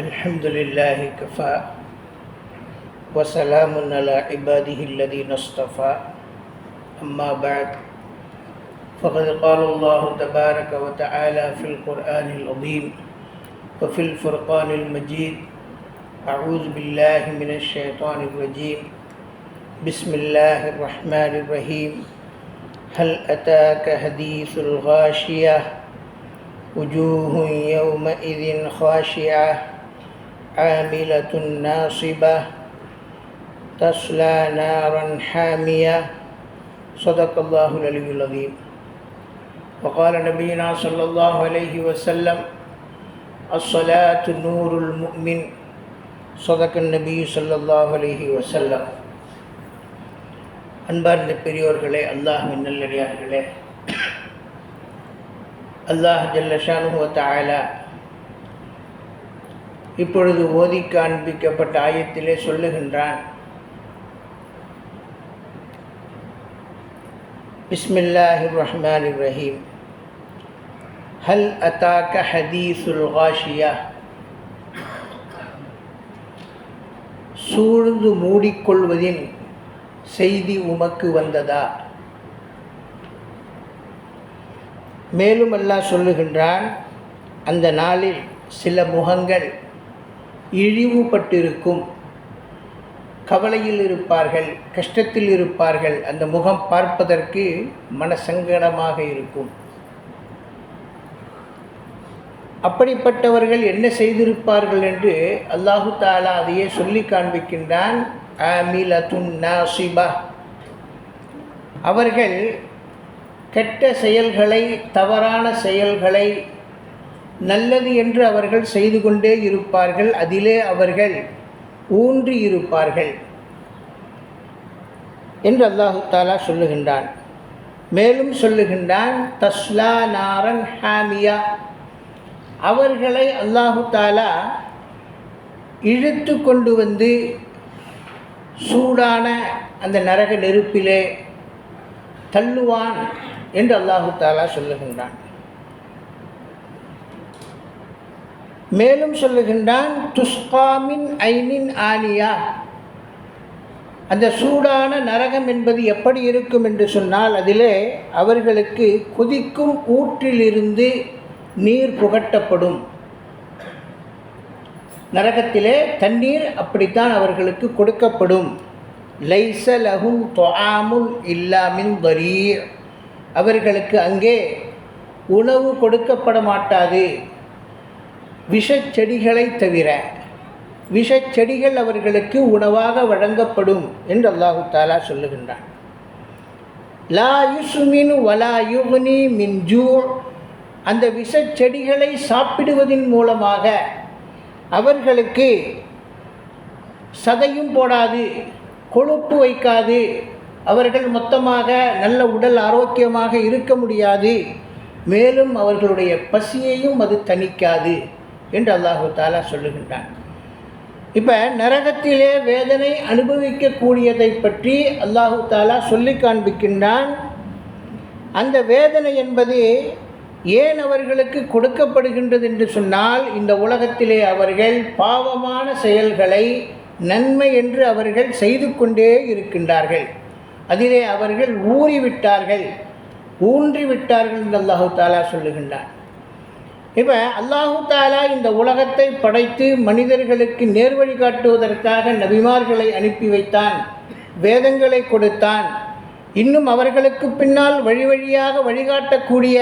الحمد لله كفى وسلام على عباده الذين اصطفى. أما بعد فقد قال الله تبارك وتعالى في القرآن العظيم وفي الفرقان المجيد أعوذ بالله من الشيطان الرجيم. بسم الله الرحمن الرحيم. هل أتاك حديث الغاشية؟ وجوه يومئذ خاشعة. عاملة ناصبة تصلى نارا حامية صدق الله العلي العظيم وقال نبينا صلى الله عليه وسلم الصلاة نور المؤمن صدق النبي صلى الله عليه وسلم அன்பார்ந்த பெரியோர்களே அல்லாஹின் நல்லடியார்களே அல்லாஹ் ஜல்லஷானு தாலா இப்பொழுது ஓதி காண்பிக்கப்பட்ட ஆயத்திலே சொல்லுகின்றான். பிஸ்மில்லாஹி ரஹ்மான் ரஹீம் ஹல் அத்தாக்க ஹதீசுல் காஷியா. சூழ்ந்து மூடிக்கொள்வதின் செய்தி உமக்கு வந்ததா? மேலும் எல்லாம் சொல்லுகின்றான் அந்த நாளில் சில முகங்கள் இழிவுபட்டிருக்கும். கவலையில் இருப்பார்கள் கஷ்டத்தில் இருப்பார்கள் அந்த முகம் பார்ப்பதற்கு மனசங்கடமாக இருக்கும். அப்படிப்பட்டவர்கள் என்ன செய்திருப்பார்கள் என்று அல்லாஹு தாலா அதையே சொல்லி காண்பிக்கின்றான். ஆமிலத்துன் நாசிபா. அவர்கள் கெட்ட செயல்களை தவறான செயல்களை நல்லது என்று அவர்கள் செய்து கொண்டே இருப்பார்கள் அதிலே அவர்கள் ஊன்றி இருப்பார்கள் என்று அல்லாஹு தாலா சொல்லுகின்றான். மேலும் சொல்லுகின்றான் தஸ்லா நாரன் ஹாமியா. அவர்களை அல்லாஹு தாலா இழுத்து கொண்டு வந்து சூடான அந்த நரக நெருப்பிலே தள்ளுவான் என்று அல்லாஹு தாலா சொல்லுகின்றான். மேலும் சொல்லுகின்றான் துஷ்காமின் ஐனின் ஆலியா. அந்த சூடான நரகம் என்பது எப்படி இருக்கும் என்று சொன்னால் அதிலே அவர்களுக்கு கொதிக்கும் ஊற்றிலிருந்து நீர் புகட்டப்படும். நரகத்திலே தண்ணீர் அப்படித்தான் அவர்களுக்கு கொடுக்கப்படும். லைச லகும் தொஆமுல் இல்லாமின் வரீர் அவர்களுக்கு அங்கே உணவு கொடுக்கப்பட மாட்டாது. விஷச்செடிகளை தவிர விஷச்செடிகள் அவர்களுக்கு உணவாக வழங்கப்படும் என்று அல்லாஹு தாலா சொல்லுகின்றான். லா யுசுமின் வலா யுகுனி அந்த விஷச்செடிகளை சாப்பிடுவதன் மூலமாக அவர்களுக்கு சதையும் போடாது கொழுப்பு வைக்காது அவர்கள் மொத்தமாக நல்ல உடல் ஆரோக்கியமாக இருக்க முடியாது மேலும் அவர்களுடைய பசியையும் அது தணிக்காது. என்று அல்லாஹு தாலா சொல்லுகின்றான். இப்போ நரகத்திலே வேதனை அனுபவிக்கக்கூடியதை பற்றி அல்லாஹு தாலா சொல்லி காண்பிக்கின்றான். அந்த வேதனை என்பது ஏன் அவர்களுக்கு கொடுக்கப்படுகின்றது என்று சொன்னால் இந்த உலகத்திலே அவர்கள் பாவமான செயல்களை நன்மை என்று அவர்கள் செய்து கொண்டே இருக்கின்றார்கள். அதிலே அவர்கள் ஊறிவிட்டார்கள். ஊன்றிவிட்டார்கள் என்று அல்லாஹு தாலா சொல்லுகின்றான். இப்போ அல்லாஹு தாலா இந்த உலகத்தை படைத்து மனிதர்களுக்கு நேர்வழி காட்டுவதற்காக நபிமார்களை அனுப்பி வைத்தான் வேதங்களை கொடுத்தான். இன்னும் அவர்களுக்கு பின்னால் வழி வழியாக வழிகாட்டக்கூடிய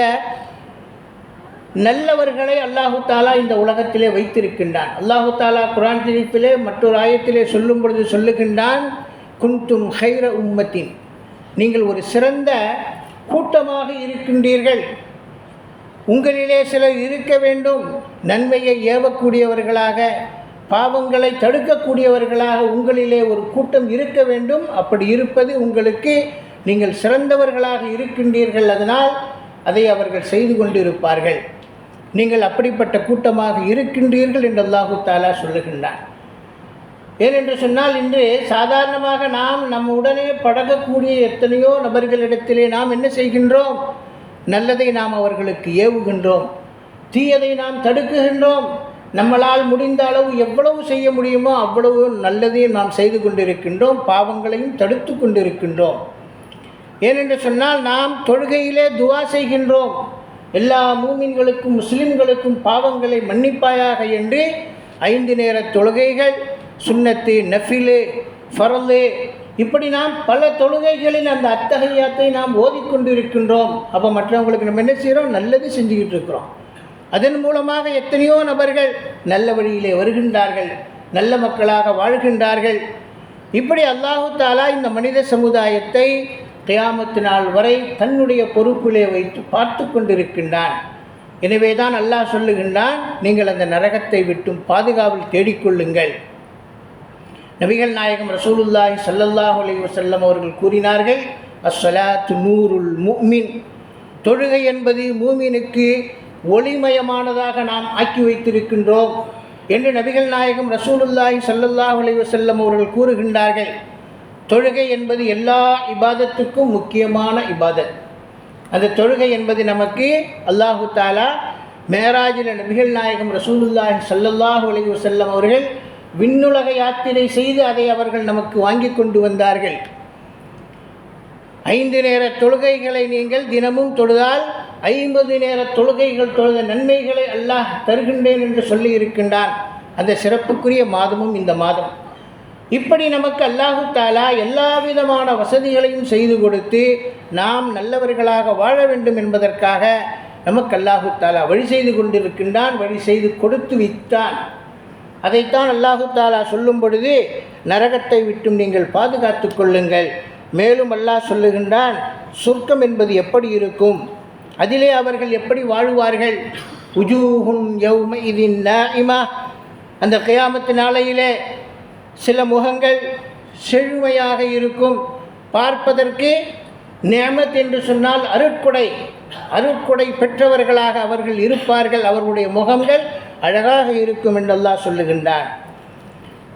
நல்லவர்களை அல்லாஹு தாலா இந்த உலகத்திலே வைத்திருக்கின்றான். அல்லாஹு தாலா குரான் திரிப்பிலே மற்றொரு ஆயத்திலே சொல்லும் பொழுது சொல்லுகின்றான் குன்தும் ஹைர உம்மத்தின். நீங்கள் ஒரு சிறந்த கூட்டமாக இருக்கின்றீர்கள். உங்களிலே சிலர் இருக்க வேண்டும். நன்மையை ஏவக்கூடியவர்களாக பாவங்களை தடுக்கக்கூடியவர்களாக உங்களிலே ஒரு கூட்டம் இருக்க வேண்டும். அப்படி இருப்பது உங்களுக்கு நீங்கள் சிறந்தவர்களாக இருக்கின்றீர்கள் அதனால் அதை அவர்கள் செய்து கொண்டிருப்பார்கள். நீங்கள் அப்படிப்பட்ட கூட்டமாக இருக்கின்றீர்கள் என்று அல்லாஹு தாலா ஏனென்று சொன்னால் இன்று சாதாரணமாக நாம் நம்ம உடனே பழகக்கூடிய எத்தனையோ நபர்களிடத்திலே நாம் என்ன செய்கின்றோம்? நல்லதை நாம் அவர்களுக்கு ஏவுகின்றோம். தீயதை நாம் தடுக்குகின்றோம். நம்மளால் முடிந்த அளவு எவ்வளவு செய்ய முடியுமோ அவ்வளவு நல்லதையும் நாம் செய்து கொண்டிருக்கின்றோம். பாவங்களையும் தடுத்து கொண்டிருக்கின்றோம். ஏனென்று சொன்னால் நாம் தொழுகையிலே துவா செய்கின்றோம். எல்லா மூமின்களுக்கும் முஸ்லிம்களுக்கும் பாவங்களை மன்னிப்பாயாக என்று ஐந்து நேர தொழுகைகள் சுண்ணத்து நஃபிலு ஃபரலு இப்படி நாம் பல தொழுகைகளில் அந்த அத்தகையாத்தை நாம் ஓதிக்கொண்டிருக்கின்றோம். அப்போ மற்றவங்களுக்கு நம்ம என்ன செய்கிறோம் நல்லது செஞ்சுக்கிட்டு இருக்கிறோம். அதன் மூலமாக எத்தனையோ நபர்கள் நல்ல வழியிலே வருகின்றார்கள் நல்ல மக்களாக வாழ்கின்றார்கள். இப்படி அல்லாஹு தாலா இந்த மனித சமுதாயத்தை கியாமத்து நாள் வரை தன்னுடைய பொறுப்பிலே வைத்து பார்த்து கொண்டிருக்கின்றான். எனவே தான் அல்லாஹ் சொல்லுகின்றான் நீங்கள் அந்த நரகத்தை விட்டும் பாதுகாவல் தேடிக்கொள்ளுங்கள். நபிகள் நாயகம் ரசூலுல்லாஹி சல்லல்லாஹு அலி வசல்லம் அவர்கள் கூறினார்கள் அஸ்ஸலாத்து நூருல் மூமின் தொழுகை என்பது மூமினுக்கு ஒளிமயமானதாக நாம் ஆக்கி வைத்திருக்கின்றோம் என்று நபிகள் நாயகம் ரசூலுல்லாஹி சல்லல்லாஹு அலி வசல்லம் அவர்கள் கூறுகின்றார்கள். தொழுகை என்பது எல்லா இபாதத்துக்கும் முக்கியமான இபாதத். அந்த தொழுகை என்பது நமக்கு அல்லாஹு தாலா மேராஜில் நபிகள் நாயகம் ரசூலுல்லாஹி சல்லல்லாஹ் அலி வசல்லம் அவர்கள் விண்ணுலக யாத்திரை செய்து அதை அவர்கள் நமக்கு வாங்கி கொண்டு வந்தார்கள். ஐந்து நேர தொழுகைகளை நீங்கள் தினமும் தொழுதால் ஐம்பது நேர தொழுகைகள் தொழுத நன்மைகளை அல்லாஹ் தருகின்றேன் என்று சொல்லி இருக்கின்றான். அந்த சிறப்புக்குரிய மாதமும் இந்த மாதம். இப்படி நமக்கு அல்லாஹு தாலா எல்லா விதமான வசதிகளையும் செய்து கொடுத்து நாம் நல்லவர்களாக வாழ வேண்டும் என்பதற்காக நமக்கு அல்லாஹு தாலா வழி செய்து கொண்டிருக்கின்றான் வழி செய்து கொடுத்து வித்தான் அதைத்தான் அல்லாஹு தாலா சொல்லும் பொழுது நரகத்தை விட்டும் நீங்கள் பாதுகாத்து கொள்ளுங்கள். மேலும் அல்லாஹ் சொல்லுகின்றான் சொர்க்கம் என்பது எப்படி இருக்கும்? அதிலே அவர்கள் எப்படி வாழ்வார்கள்? உஜூஹுன் யௌம இதின் இமா அந்த கயாமத்து நாளையிலே சில முகங்கள் செழுமையாக இருக்கும். பார்ப்பதற்கு நேமத் என்று சொன்னால் அருட்கொடை. அருட்கொடை பெற்றவர்களாக அவர்கள் இருப்பார்கள். அவர்களுடைய முகங்கள் அழகாக இருக்கும் என்றெல்லாம் சொல்லுகின்றார் சொல்லுகின்றான்.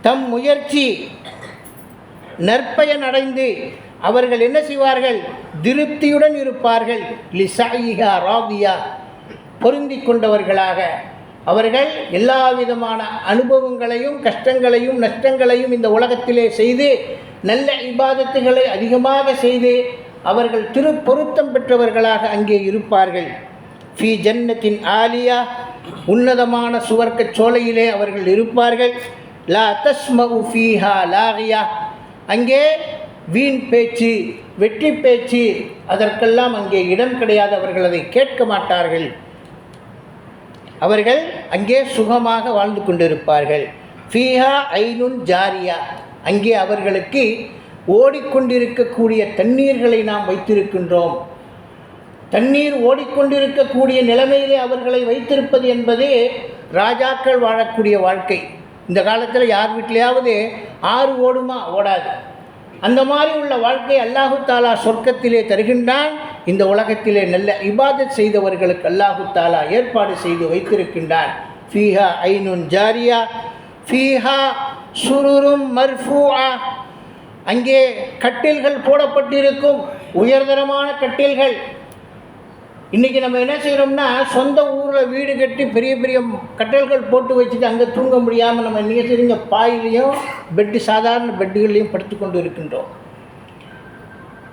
தம் முயற்சி நற்பயன் அடைந்து அவர்கள் என்ன செய்வார்கள்? திருப்தியுடன் இருப்பார்கள். லிசாயிகா ராபியா பொருந்தி கொண்டவர்களாக. அவர்கள் எல்லா விதமான அனுபவங்களையும் கஷ்டங்களையும் நஷ்டங்களையும் இந்த உலகத்திலே செய்து நல்ல இபாதத்துகளை அதிகமாக செய்து அவர்கள் திரு பொருத்தம் பெற்றவர்களாக அங்கே இருப்பார்கள். ஃபி ஜன்னத்தின் ஆலியா. உன்னதமான சுவர்க்கச் சோலையிலே அவர்கள் இருப்பார்கள். லா தஸ்மு ஃபீஹா லாகியா. அங்கே வீண் பேச்சு வெற்றி பேச்சு அதற்கெல்லாம் அங்கே இடம் கிடையாது. அவர்கள் அதை கேட்க மாட்டார்கள். அவர்கள் அங்கே சுகமாக வாழ்ந்து கொண்டிருப்பார்கள். ஃபீஹா ஐனுன் ஜாரியா. அங்கே அவர்களுக்கு ஓடிக்கொண்டிருக்கக்கூடிய தண்ணீர்களை நாம் வைத்திருக்கின்றோம். தண்ணீர் ஓடிக்கொண்டிருக்கக்கூடிய நிலைமையிலே அவர்களை வைத்திருப்பது என்பது ராஜாக்கள் வாழக்கூடிய வாழ்க்கை. இந்த காலத்தில் யார் வீட்டிலையாவது ஆறு ஓடுமா? ஓடாது. அந்த மாதிரி உள்ள வாழ்க்கை அல்லாஹு தாலா சொர்க்கத்திலே தருகின்றான் இந்த உலகத்திலே நல்ல இபாதத் செய்தவர்களுக்கு அல்லாஹு தாலா ஏற்பாடு செய்து வைத்திருக்கின்றான். ஃபீஹா ஐனுன் ஜாரியா ஃபீஹா சுருரும் மர்ஃபூஆ. அங்கே கட்டில்கள் போடப்பட்டிருக்கும் உயர்தரமான கட்டில்கள். இன்றைக்கி நம்ம என்ன செய்கிறோம்னா சொந்த ஊரில் வீடு கட்டி பெரிய பெரிய கட்டல்கள் போட்டு வச்சுட்டு அங்கே தூங்க முடியாமல் நம்ம இன்றைக்கி தெரிஞ்ச பாயிலையும் பெட்டு சாதாரண பெட்டுகள்லையும் படுத்து கொண்டு இருக்கின்றோம்.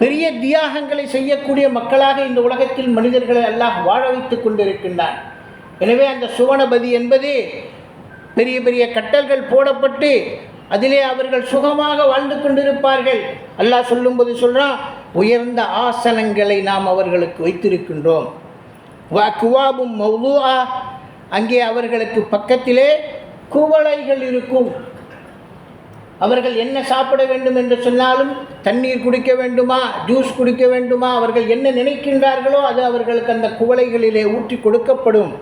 பெரிய தியாகங்களை செய்யக்கூடிய மக்களாக இந்த உலகத்தில் மனிதர்களை எல்லாம் வாழ வைத்து கொண்டிருக்கின்றான். எனவே அந்த சுவனபதி என்பது பெரிய பெரிய கட்டல்கள் போடப்பட்டு அதிலே அவர்கள் சுகமாக வாழ்ந்து கொண்டிருப்பார்கள். அல்லாஹ் சொல்லும்போது சொல்கிறான் உயர்ந்த ஆசனங்களை நாம் அவர்களுக்கு வைத்திருக்கின்றோம். வா குவாபும் மௌலூஆ. அங்கே அவர்களுக்கு பக்கத்திலே குவளைகள் இருக்கும். அவர்கள் என்ன சாப்பிட வேண்டும் என்று சொன்னாலும் தண்ணீர் குடிக்க வேண்டுமா ஜூஸ் குடிக்க வேண்டுமா அவர்கள் என்ன நினைக்கின்றார்களோ அது அவர்களுக்கு அந்த குவளைகளிலே ஊற்றி கொடுக்கப்படும்.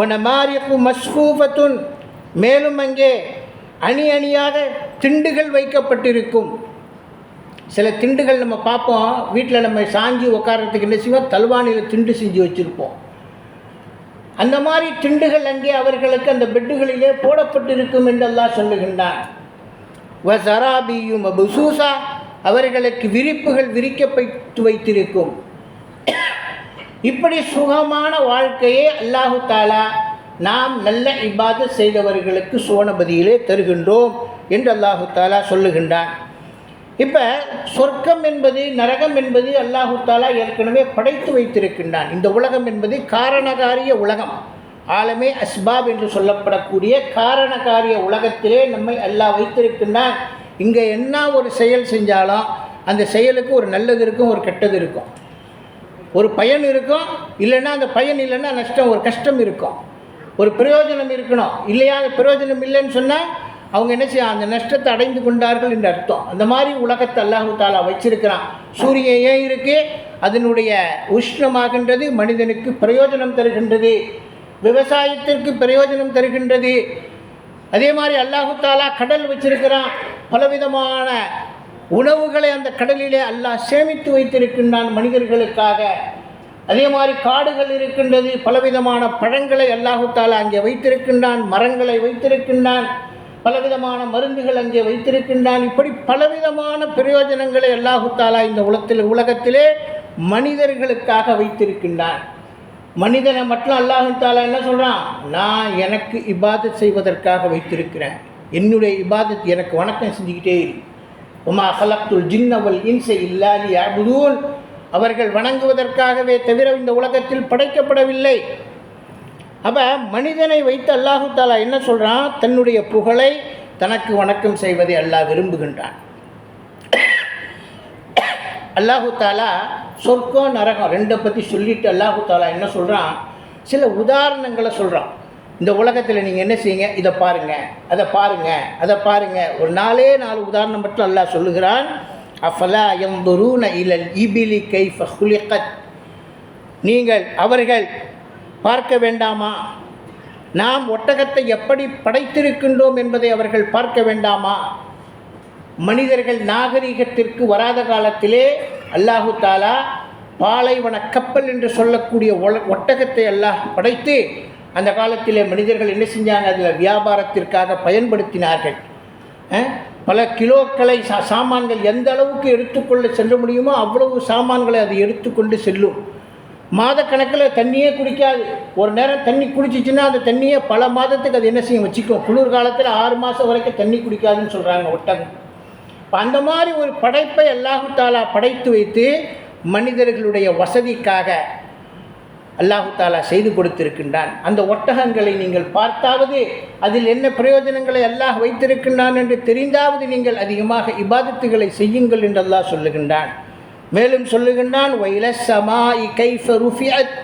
உன மாரியப்பு மஸ்கூஃபத்துன் மேலும் அங்கே அணி அணியாக திண்டுகள் வைக்கப்பட்டிருக்கும். சில திண்டுகள் நம்ம பார்ப்போம். வீட்டில் நம்ம சாஞ்சி உட்காரத்துக்கு என்ன செய்வோம்? தல்வானியில் திண்டு செஞ்சு வச்சுருப்போம். அந்த மாதிரி திண்டுகள் அங்கே அவர்களுக்கு அந்த பெட்டுகளிலே போடப்பட்டிருக்கும் என்றெல்லாம் அல்லாஹ் சொல்லுகின்றான். வ சராபியும் அவர்களுக்கு விரிப்புகள் விரிக்கப்பட்டு வைத்திருக்கும். இப்படி சுகமான வாழ்க்கையை அல்லாஹு தாலா நாம் நல்ல இபாதத் செய்தவர்களுக்கு சுவனபதியிலே தருகின்றோம் என்று அல்லாஹு தாலா சொல்லுகின்றான். இப்போ சொர்க்கம் என்பது நரகம் என்பது அல்லாஹு தாலா ஏற்கனவே படைத்து வைத்திருக்கின்றான். இந்த உலகம் என்பது காரணகாரிய உலகம். ஆலமே அஸ்பாப் என்று சொல்லப்படக்கூடிய காரணகாரிய உலகத்திலே நம்மை அல்லாஹ் வைத்திருக்கின்றான். இங்கே என்ன ஒரு செயல் செஞ்சாலும் அந்த செயலுக்கு ஒரு நல்லது இருக்கும் ஒரு கெட்டது இருக்கும். ஒரு பயன் இருக்கும் இல்லைன்னா அந்த பயன் இல்லைன்னா நஷ்டம் ஒரு கஷ்டம் இருக்கும். ஒரு பிரயோஜனம் இருக்கணும். இல்லையா? அந்த பிரயோஜனம் இல்லைன்னு சொன்னால் அவங்க என்ன செய்ய அந்த நஷ்டத்தை அடைந்து கொண்டார்கள் என்று அர்த்தம். அந்த மாதிரி உலகத்தை அல்லாஹு தாலா வச்சிருக்கிறான். சூரியன் ஏன் இருக்குது அதனுடைய உஷ்ணமாகின்றது மனிதனுக்கு பிரயோஜனம் தருகின்றது விவசாயத்திற்கு பிரயோஜனம் தருகின்றது. அதே மாதிரி அல்லாஹு தாலா கடல் வச்சிருக்கிறான். பலவிதமான உணவுகளை அந்த கடலிலே அல்லாஹ் சேமித்து வைத்திருக்கின்றான் மனிதர்களுக்காக. அதே மாதிரி காடுகள் இருக்கின்றது பலவிதமான பழங்களை அல்லாஹுத்தால் அங்கே வைத்திருக்கின்றான் மரங்களை வைத்திருக்கின்றான் பலவிதமான மருந்துகள் அங்கே வைத்திருக்கின்றான். இப்படி பலவிதமான பிரயோஜனங்களை அல்லாஹுத்தாலா இந்த உலகத்தில் உலகத்திலே மனிதர்களுக்காக வைத்திருக்கின்றான். மனிதனை மட்டும் அல்லாஹுத்தாலா என்ன சொல்கிறான் நான் எனக்கு இபாதத் செய்வதற்காக வைத்திருக்கிறேன். என்னுடைய இபாதத் எனக்கு வணக்கம் செஞ்சுக்கிட்டே இரு. உமா ஹலக்துல் ஜின்னவல் இன்சை இல்லாதி அபுதூன் அவர்கள் வணங்குவதற்காகவே தவிர இந்த உலகத்தில் படைக்கப்படவில்லை. அப்போ மனிதனை வைத்து அல்லாஹு தாலா என்ன சொல்கிறான் தன்னுடைய புகழை தனக்கு வணக்கம் செய்வதை அல்லாஹ் விரும்புகின்றான். அல்லாஹு தாலா சொர்க்கம் நரகம் ரெண்டை பற்றி சொல்லிட்டு அல்லாஹு தாலா என்ன சொல்கிறான் சில உதாரணங்களை சொல்கிறான் இந்த உலகத்தில் நீங்கள் என்ன செய்யுங்க? இதை பாருங்கள் அதை பாருங்கள் அதை பாருங்கள் ஒரு நாலே நாலு உதாரணம் மட்டும் அல்லாஹ் சொல்லுகிறான். அஃபலா எம்புரூன இலல் இபிலி கைஃப ஹுலிகத்? நீங்கள் அவர்கள் பார்க்க வேண்டாமா? நாம் ஒட்டகத்தை எப்படி படைத்திருக்கின்றோம் என்பதை அவர்கள் பார்க்க வேண்டாமா? மனிதர்கள் நாகரிகத்திற்கு வராத காலத்திலே அல்லாஹு தாலா பாலைவன கப்பல் என்று சொல்லக்கூடிய ஒட்டகத்தை அல்லாஹ் படைத்து அந்த காலத்திலே மனிதர்கள் என்ன செஞ்சாங்க? அதில் வியாபாரத்திற்காக பயன்படுத்தினார்கள். பல கிலோக்களை சா சாமான்கள் எந்த அளவுக்கு எடுத்துக்கொள்ள செல்ல முடியுமோ அவ்வளவு சாமான்களை அது எடுத்துக்கொண்டு செல்லும். மாதக்கணக்கில் தண்ணியே குடிக்காது. ஒரு நேரம் தண்ணி குடிச்சிச்சின்னா அந்த தண்ணியை பல மாதத்துக்கு அது என்ன செய்யும்? வச்சுக்கும் குளிர் காலத்தில் ஆறு மாதம் வரைக்கும் தண்ணி குடிக்காதுன்னு சொல்கிறாங்க ஒட்டகம். இப்போ அந்த மாதிரி ஒரு படைப்பை அல்லாஹு தாலா படைத்து வைத்து மனிதர்களுடைய வசதிக்காக அல்லாஹு தாலா செய்து கொடுத்திருக்கின்றான். அந்த ஒட்டகங்களை நீங்கள் பார்த்தாவது அதில் என்ன பிரயோஜனங்களை அல்லாஹ் வைத்திருக்கின்றான் என்று தெரிந்தாவது நீங்கள் அதிகமாக இபாதத்துகளை செய்யுங்கள் என்று அல்லாஹ் சொல்லுகின்றான். மேலும் சொல்லுகின்றான் வைலசமா இ கைஃப ருஃபியத்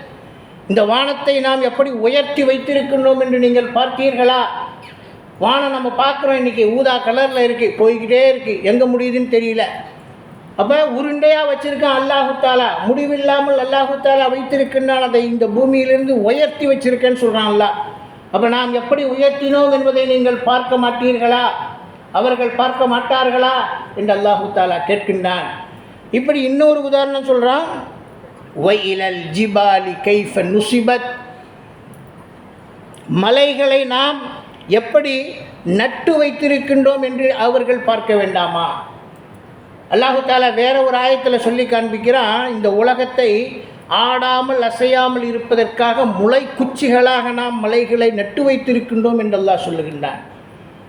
இந்த வானத்தை நாம் எப்படி உயர்த்தி வைத்திருக்கின்றோம் என்று நீங்கள் பார்த்தீர்களா? வானம் நம்ம பார்க்குறோம் இன்றைக்கி ஊதா கலரில் இருக்குது போய்கிட்டே இருக்குது எங்கே முடியுதுன்னு தெரியல. அப்போ உருண்டையாக வச்சிருக்கான் அல்லாஹு தாலா. முடிவில்லாமல் அல்லாஹு தாலா வைத்திருக்கின்றான். அதை இந்த பூமியிலிருந்து உயர்த்தி வச்சிருக்கேன்னு சொல்கிறான் அப்போ நாம் எப்படி உயர்த்தினோம் என்பதை நீங்கள் பார்க்க மாட்டீர்களா? அவர்கள் பார்க்க மாட்டார்களா? என்று அல்லாஹு தாலா கேட்கின்றான். இப்படி இன்னொரு உதாரணம் சொல்கிறான் ஒயிலல் ஜிபாலி கைஃப நுசிபத். மலைகளை நாம் எப்படி நட்டு வைத்திருக்கின்றோம் என்று அவர்கள் பார்க்க வேண்டாமா? அல்லாஹு தாலா வேற ஒரு ஆயத்தில் சொல்லி காண்பிக்கிறான் இந்த உலகத்தை ஆடாமல் அசையாமல் இருப்பதற்காக முளை குச்சிகளாக நாம் மலைகளை நட்டு வைத்திருக்கின்றோம் என்று சொல்லுகின்றார் சொல்லுகின்றான்.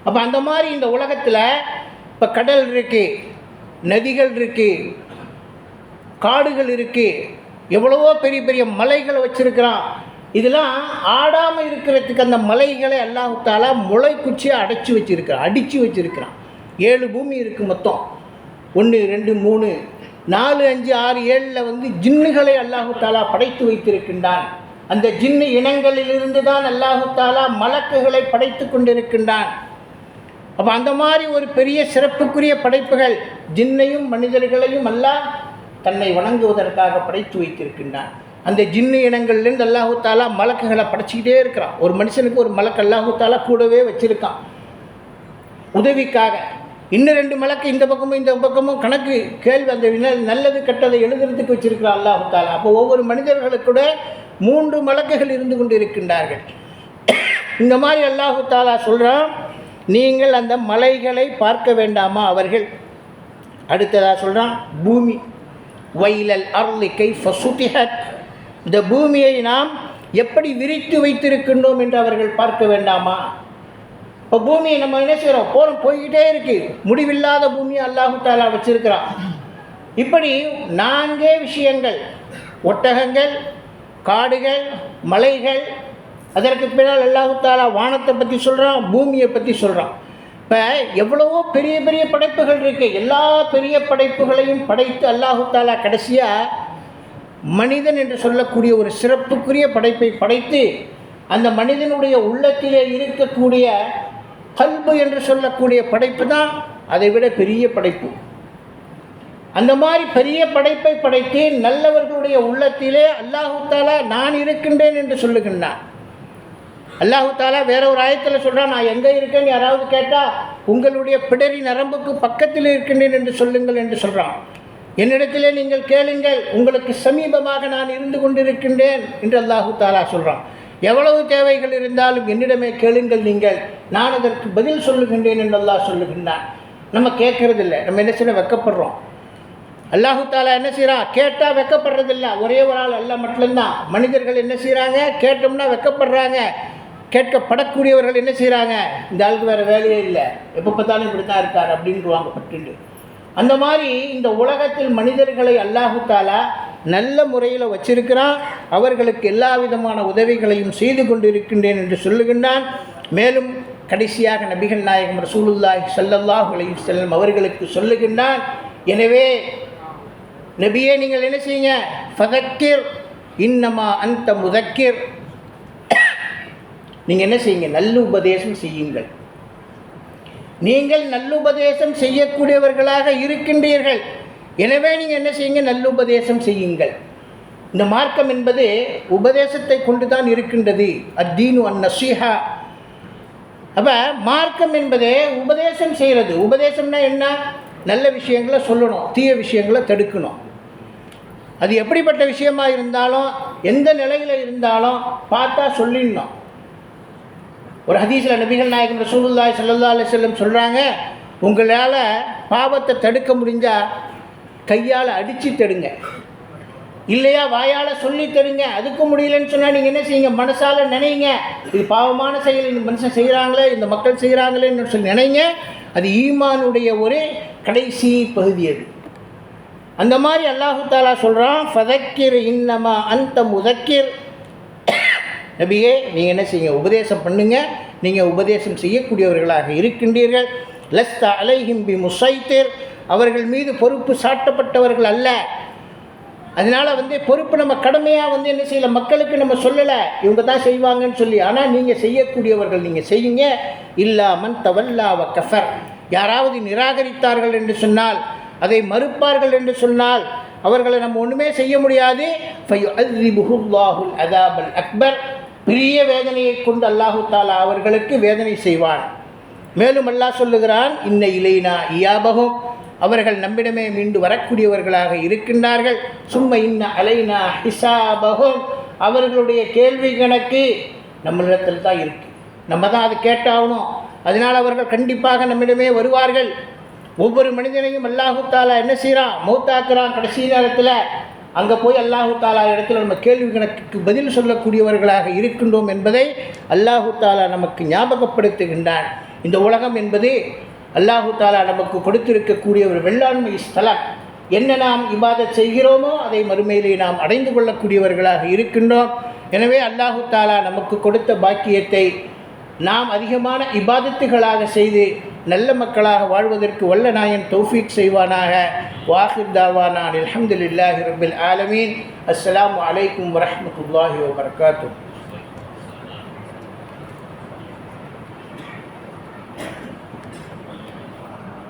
அப்போ அந்த மாதிரி இந்த உலகத்தில் இப்போ கடல் இருக்கு நதிகள் இருக்கு காடுகள் இருக்கு எவ்வளவோ பெரிய பெரிய மலைகளை வச்சிருக்கிறான். இதெல்லாம் ஆடாமல் இருக்கிறதுக்கு அந்த மலைகளை அல்லாஹு தாலா முளை குச்சியை அடைச்சி வச்சிருக்கிறான் அடித்து வச்சிருக்கிறான். ஏழு பூமி இருக்குது மொத்தம். ஒன்று ரெண்டு மூணு நாலு அஞ்சு ஆறு ஏழில் வந்து ஜின்னுகளை அல்லாஹு தாலா படைத்து வைத்திருக்கின்றான். அந்த ஜின்னு இனங்களிலிருந்து தான் அல்லாஹு தாலா மலக்குகளை படைத்து கொண்டிருக்கின்றான். அப்போ அந்த மாதிரி ஒரு பெரிய சிறப்புக்குரிய படைப்புகள் ஜின்னையும் மனிதர்களையும் அல்லாஹ் தன்னை வணங்குவதற்காக படைத்து வைத்திருக்கின்றான். அந்த ஜின்னு இனங்கள்லேருந்து அல்லாஹு தாலா மலக்குகளை படைச்சிக்கிட்டே இருக்கிறான். ஒரு மனுஷனுக்கு ஒரு மலக்கு அல்லாஹு தாலா கூடவே வச்சுருக்கான். உதவிக்காக. இன்னும் ரெண்டு மலக்கு இந்த பக்கமும் இந்த பக்கமும் கணக்கு கேள்வி அந்த வின- நல்லது கெட்டதை எழுதுறதுக்கு வச்சிருக்கிறான் அல்லாஹால தாலா அப்போ ஒவ்வொரு மனிதர்களுக்கு கூட மூன்று மலக்குகள் இருந்து கொண்டு இருக்கின்றார்கள் இந்த மாதிரி அல்லாஹு தாலா சொல்கிறான் நீங்கள் அந்த மலைகளை பார்க்க வேண்டாமா அவர்கள்? அடுத்ததாக சொல்கிறான் பூமி. வயலல் அருளிக்கை ஃபசுதிஹத் இந்த பூமியை நாம் எப்படி விரித்து வைத்திருக்கின்றோம் என்று அவர்கள் பார்க்க வேண்டாமா? இப்போ பூமியை நம்ம என்ன செய்கிறோம் போகிறோம் போய்கிட்டே இருக்குது முடிவில்லாத பூமியை அல்லாஹு தாலா வச்சிருக்கிறான். இப்படி நான்கே விஷயங்கள். ஒட்டகங்கள் காடுகள் மலைகள் அதற்கு பின்னால் அல்லாஹு தாலா வானத்தை பற்றி சொல்கிறான் பூமியை பற்றி சொல்கிறான் இப்போ எவ்வளவோ பெரிய பெரிய படைப்புகள் இருக்குது எல்லா பெரிய படைப்புகளையும் படைத்து அல்லாஹு தாலா கடைசியாக மனிதன் என்று சொல்லக்கூடிய ஒரு சிறப்புக்குரிய படைப்பை படைத்து அந்த மனிதனுடைய உள்ளத்திலே இருக்கக்கூடிய கல்பு என்று சொல்லக்கூடிய படைப்பு தான் அதை விட பெரிய படைப்பு. அந்த மாதிரி பெரிய படைப்பை படைத்து நல்லவர்களுடைய உள்ளத்திலே அல்லாஹூத்தாலா நான் இருக்கின்றேன் என்று சொல்லுகின்றான். அல்லாஹூத்தாலா வேற ஒரு ஆயத்தில் சொல்கிறான் நான் எங்கே இருக்கேன்னு யாராவது கேட்டால் உங்களுடைய பிடரி நரம்புக்கு பக்கத்தில் இருக்கின்றேன் என்று சொல்லுங்கள் என்று சொல்கிறான் என்னிடத்திலே நீங்கள் கேளுங்கள் உங்களுக்கு சமீபமாக நான் இருந்து கொண்டிருக்கின்றேன் என்று அல்லாஹு தாலா சொல்கிறான் எவ்வளவு தேவைகள் இருந்தாலும் என்னிடமே கேளுங்கள் நீங்கள். நான் அதற்கு பதில் சொல்லுகின்றேன் என்று அல்லாஹ் சொல்லுகின்றான். நம்ம கேட்கறதில்ல. நம்ம என்ன செய்ய வெக்கப்படுறோம். அல்லாஹு தாலா என்ன செய்கிறான் கேட்டால் வெக்கப்படுறதில்ல. ஒரே ஒரு ஆள் அல்ல மட்டும்தான். மனிதர்கள் என்ன செய்கிறாங்க கேட்டோம்னா வெக்கப்படுறாங்க. கேட்கப்படக்கூடியவர்கள் என்ன செய்கிறாங்க இந்த ஆளுக்கு வேறு வேலையே இல்லை. எப்போ பார்த்தாலும் இப்படி தான் இருக்கார் அப்படின்ட்டுவாங்க பட்டுண்டு அந்த மாதிரி இந்த உலகத்தில் மனிதர்களை அல்லாஹு தாலா நல்ல முறையில் வச்சிருக்கிறான். அவர்களுக்கு எல்லா விதமான உதவிகளையும் செய்து கொண்டிருக்கின்றேன் என்று சொல்லுகின்றான். மேலும் கடைசியாக நபிகள் நாயகம் ரசூலுல்லாஹி ஸல்லல்லாஹு அலைஹி வஸல்லம் அவர்களுக்கு சொல்லுகின்றான். எனவே நபியே நீங்கள் என்ன செய்யுங்க? ஃபதக்கிர். இன்னமா அந்த முதக்கிர். நீங்கள் என்ன செய்யுங்க? நல்ல உபதேசம் செய்யுங்கள். நீங்கள் நல்லுபதேசம் செய்யக்கூடியவர்களாக இருக்கின்றீர்கள். எனவே நீங்கள் என்ன செய்யுங்க? நல்லுபதேசம் செய்யுங்கள். இந்த மார்க்கம் என்பது உபதேசத்தை கொண்டு தான் இருக்கின்றது. அத்தீனு அன் நசீஹா. அப்போ மார்க்கம் என்பதே உபதேசம் செய்கிறது உபதேசம்னா என்ன? நல்ல விஷயங்களை சொல்லணும். தீய விஷயங்களை தடுக்கணும். அது எப்படிப்பட்ட விஷயமா இருந்தாலும் எந்த நிலையில் இருந்தாலும் பார்த்தா சொல்லிடணும். ஒரு ஹதீஸில் நபிகள் நாயகம் ரசூலுல்லாய் சல்லா அலிசல்லம் சொல்கிறாங்க உங்களால் பாவத்தை தடுக்க முடிஞ்சால் கையால் அடித்து தடுங்க. இல்லையா வாயால் சொல்லி தருங்க அதுக்கு முடியலன்னு சொன்னால் நீங்கள் என்ன செய்யுங்க? மனசால் நினைங்க. இது பாவமான செயல் இந்த மனுஷன் செய்கிறாங்களே இந்த மக்கள் செய்கிறாங்களேன்னு சொல்லி நினைங்க. அது ஈமானுடைய ஒரு கடைசி பகுதி அது. அந்த மாதிரி அல்லாஹு தாலா சொல்கிறான் ஃபதக்கிர் இன்னமா அந்த முதக்கிர். நபியே நீங்கள் என்ன செய்யுங்க? உபதேசம் பண்ணுங்கள் நீங்கள் உபதேசம் செய்யக்கூடியவர்களாக இருக்கின்றீர்கள். லஸ்த அலைஹிம் பி முசைத்திர். அவர்கள் மீது பொறுப்பு சாட்டப்பட்டவர்கள் அல்ல. அதனால் வந்து பொறுப்பு நம்ம கடமையாக வந்து என்ன செய்யலை? மக்களுக்கு நம்ம சொல்லலை. இவங்க தான் செய்வாங்கன்னு சொல்லி. ஆனால் நீங்கள் செய்யக்கூடியவர்கள் நீங்கள் செய்யுங்க. இல்லாமன் தவல்லாவ கஃபர். யாராவது நிராகரித்தார்கள் என்று சொன்னால் அதை மறுப்பார்கள் என்று சொன்னால் அவர்களை நம்ம ஒன்றுமே செய்ய முடியாது. அதாபல் அக்பர். பெரிய வேதனையை கொண்டு அல்லாஹு தாலா அவர்களுக்கு வேதனை செய்வான். மேலும் அல்லாஹ் சொல்லுகிறான் இன்ன இலைனா இயாபகம் அவர்கள் நம்மிடமே மீண்டு வரக்கூடியவர்களாக இருக்கின்றார்கள். சும்மா இன்ன அலைனா ஹிசாபகம் அவர்களுடைய கேள்வி கணக்கு நம்மளிடத்தில் தான் இருக்கு. நம்ம தான் அது கேட்டாகணும். அதனால் அவர்கள் கண்டிப்பாக நம்மிடமே வருவார்கள். ஒவ்வொரு மனிதனையும் அல்லாஹுத்தாலா என்ன செய்கிறான் மௌத்தாக்குறான் கடைசி நேரத்தில். அங்கே போய் அல்லாஹு தாலா இடத்துல நம்ம கேள்வி கணக்குக்கு பதில் சொல்லக்கூடியவர்களாக இருக்கின்றோம் என்பதை அல்லாஹு தாலா நமக்கு ஞாபகப்படுத்துகின்றான். இந்த உலகம் என்பது அல்லாஹு தாலா நமக்கு கொடுத்திருக்கக்கூடிய ஒரு வெள்ளாண்மை ஸ்தலம். என்ன நாம் இவாத செய்கிறோமோ அதை மறுமையிலே நாம் அடைந்து கொள்ளக்கூடியவர்களாக இருக்கின்றோம். எனவே அல்லாஹு தாலா நமக்கு கொடுத்த பாக்கியத்தை நாம் அதிகமான இபாதத்துகளாக செய்து நல்ல மக்களாக வாழ்வதற்கு வல்ல நாயன் தௌஃபீக் செய்வானாக. வாஹிர் தாவானான் அல்ஹம்துலில்லாஹி ரபில் ஆலமீன். அஸ்லாம் வலைக்கம் வரஹ்மத்துல்லாஹி வபரகாத்துஹ்.